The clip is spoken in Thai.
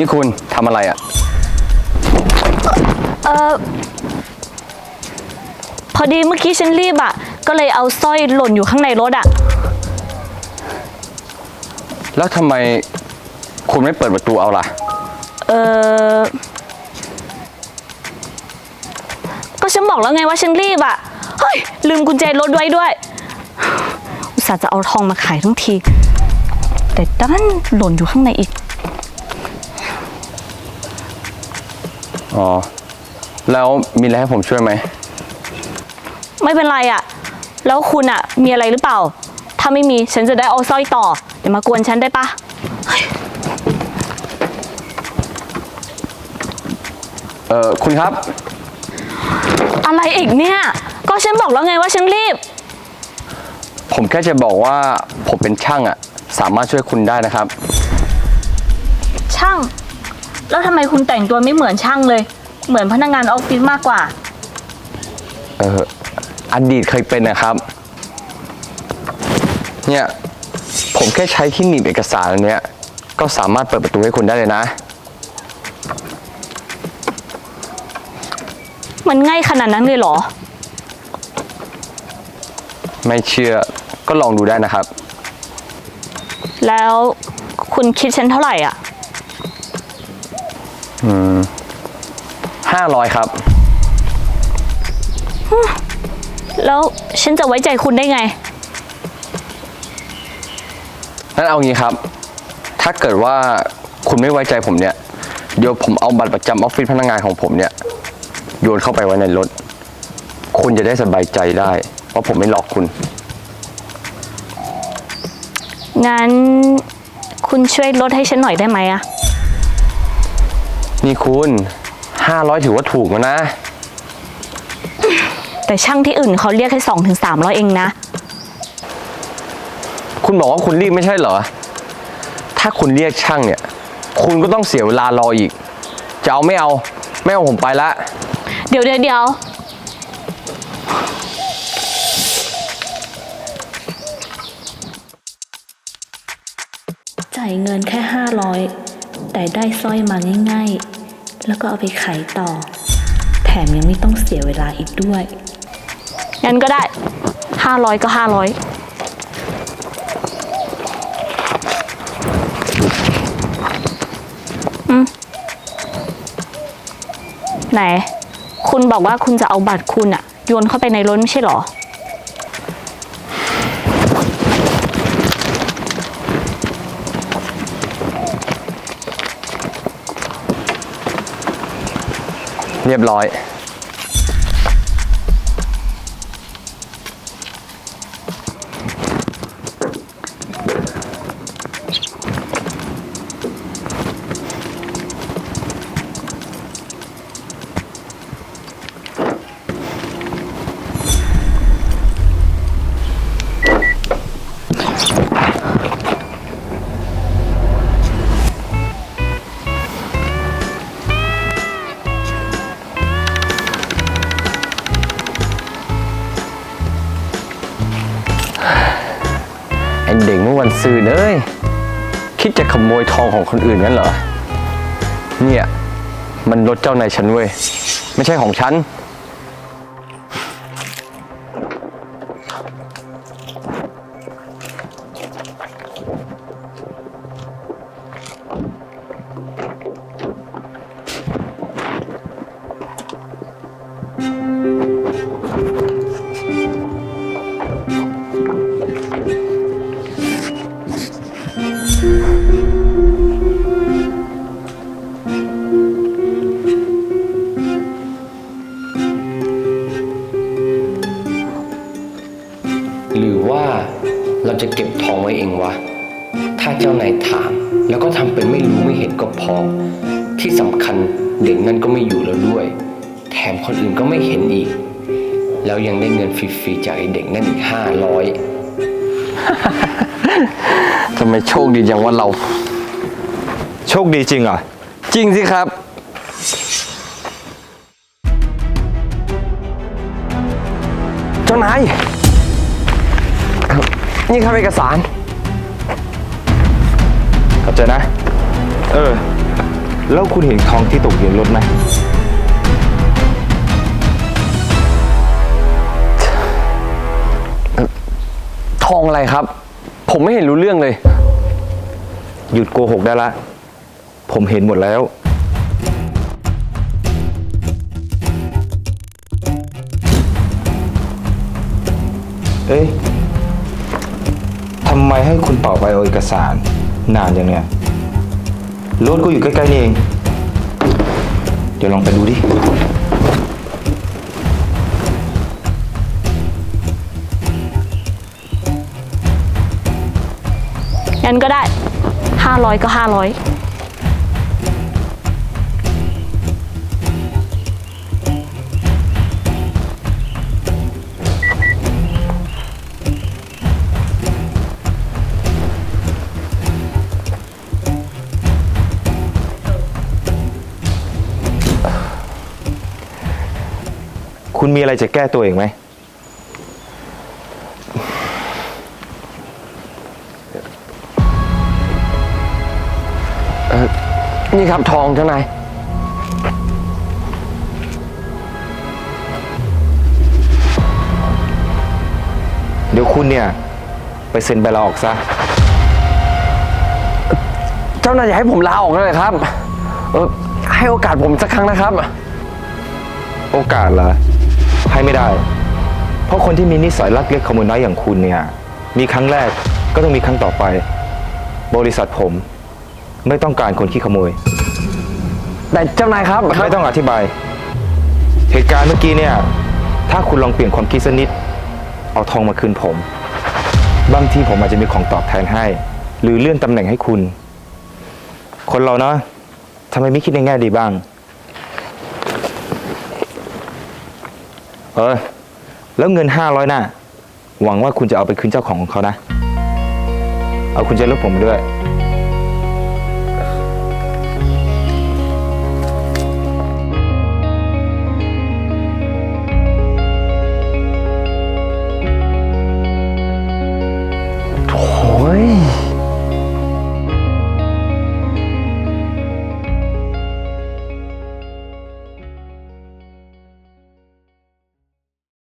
นี่คุณทำอะไรอะ่ะ เออพอดีเมื่อกี้ฉันรีบอะ่ะก็เลยเอาสร้อยหล่นอยู่ข้างในรถอะแล้วทำไมคุณไม่เปิดประตูเอาล่ะ เออก็ฉันบอกแล้วไงว่าฉันรีบอะ่ะเฮ้ย ลืมกุญแจรถไว้ด้วย อุตส่าห์จะเอาทองมาขายทั้งที แต่ด้านหล่นอยู่ข้างในอีก อ๋อ แล้วมีอะไรให้ผมช่วยไหม ไม่เป็นไรอะ่ะแล้วคุณอะ่ะมีอะไรหรือเปล่า ถ้าไม่มีฉันจะได้เอาสร้อยต่อ เดี๋ยวมากวนฉันได้ปะเออคุณครับ อะไรอีกเนี่ย ก็ฉันบอกแล้วไงว่าฉันรีบ ผมแค่จะบอกว่าผมเป็นช่างอะ่ะสามารถช่วยคุณได้นะครับ ช่าง แล้วทำไมคุณแต่งตัวไม่เหมือนช่างเลย เหมือนพนักงานออฟฟิศมากกว่า เอออดีตเคยเป็นนะครับ เนี่ย ผมแค่ใช้ที่หนีบเอกสารอันเนี้ย ก็สามารถเปิดประตูให้คุณได้เลยนะ มันง่ายขนาดนั้นเลยเหรอ ไม่เชื่อก็ลองดูได้นะครับ แล้วคุณคิดฉันเท่าไหร่อะ 500ครับ แล้วฉันจะไว้ใจคุณได้ไง งั้นเอางี้ครับ ถ้าเกิดว่าคุณไม่ไว้ใจผมเนี่ย เดี๋ยวผมเอาบัตรประจำออฟฟิศพนักงานของผมเนี่ย โยนเข้าไปไว้ในรถ คุณจะได้สบายใจได้ว่าผมไม่หลอกคุณ งั้นคุณช่วยลดให้ฉันหน่อยได้ไหมอะ นี่คุณ500ถือว่าถูกแล้วนะ แต่ช่างที่อื่นเขาเรียกแค่สองถึงสามร้อยเองนะ คุณบอกว่าคุณรีบไม่ใช่เหรอ ถ้าคุณเรียกช่างเนี่ย คุณก็ต้องเสียเวลารออีก จะเอาไม่เอา ไม่เอาผมไปละ เดี๋ยวเดี๋ยวเดี๋ยวจ่ายเงินแค่ 500 แต่ได้สร้อยมาง่ายๆ แล้วก็เอาไปขายต่อ แถมยังไม่ต้องเสียเวลาอีกด้วย งั้นก็ได้ 500 ก็ 500 อืม ไหน คุณบอกว่าคุณจะเอาบัตรคุณอะโยนเข้าไปในรถไม่ใช่เหรอ เรียบร้อย วันซืนเอ้ย คิดจะขโมยทองของคนอื่นงั้นเหรอ เนี่ย มันรถเจ้านายฉันเว้ย ไม่ใช่ของฉัน หรือว่าเราจะเก็บทองไว้เองวะ ถ้าเจ้านายถาม แล้วก็ทำเป็นไม่รู้ไม่เห็นก็พอ ที่สำคัญเด็กนั่นก็ไม่อยู่แล้วด้วย แถมคนอื่นก็ไม่เห็นอีก แล้วยังได้เงินฟรีๆจากไอ้เด็กนั่นอีกห้าร้อยทำไมโชคดีจังว่าเรา โชคดีจริงเหรอ จริงสิครับ เจ้านาย นี่ครับเอกสาร ขอบใจนะ เออ แล้วคุณเห็นทองที่ตกอยู่ในรถไหม ทองอะไรครับ ผมไม่เห็นรู้เรื่องเลย หยุดโกหกได้ละ ผมเห็นหมดแล้ว เอ๊ะทำำไมให้คุณเป่าไปเอาเอกสาร นานอย่างเนี้ยรถกูอยู่ใกล้ๆนี่เอง เดี๋ยวลองไปดูดิ งั้นก็ได้ห้าร้อยก็ห้าร้อย คุณมีอะไรจะแก้ตัวเองไหม นี่ครับทองเจ้านาย เดี๋ยวคุณเนี่ย ไปเซ็นใบลาออกซะ เจ้านายอยากให้ผมลาออกเลยครับ เออให้โอกาสผมสักครั้งนะครับ โอกาสเหรอ ให้ไม่ได้ เพราะคนที่มีนิสัยลักเล็กขโมยน้อยอย่างคุณเนี่ย มีครั้งแรกก็ต้องมีครั้งต่อไป บริษัทผม ไม่ต้องการคนขี้ขโมย แต่เจ้านายครับไม่ต้องอธิบาย เหตุการณ์เมื่อกี้เนี่ย ถ้าคุณลองเปลี่ยนความคิดสักนิด เอาทองมาคืนผม บางทีผมอาจจะมีของตอบแทนให้ หรือเลื่อนตำแหน่งให้คุณ คนเราเนาะทำไมไม่คิดในแง่ดีบ้าง ออ แล้วเงินห้าร้อยน่ะ หวังว่าคุณจะเอาไปคืนเจ้าของของเขานะ เอาคุณใจรถผมด้วย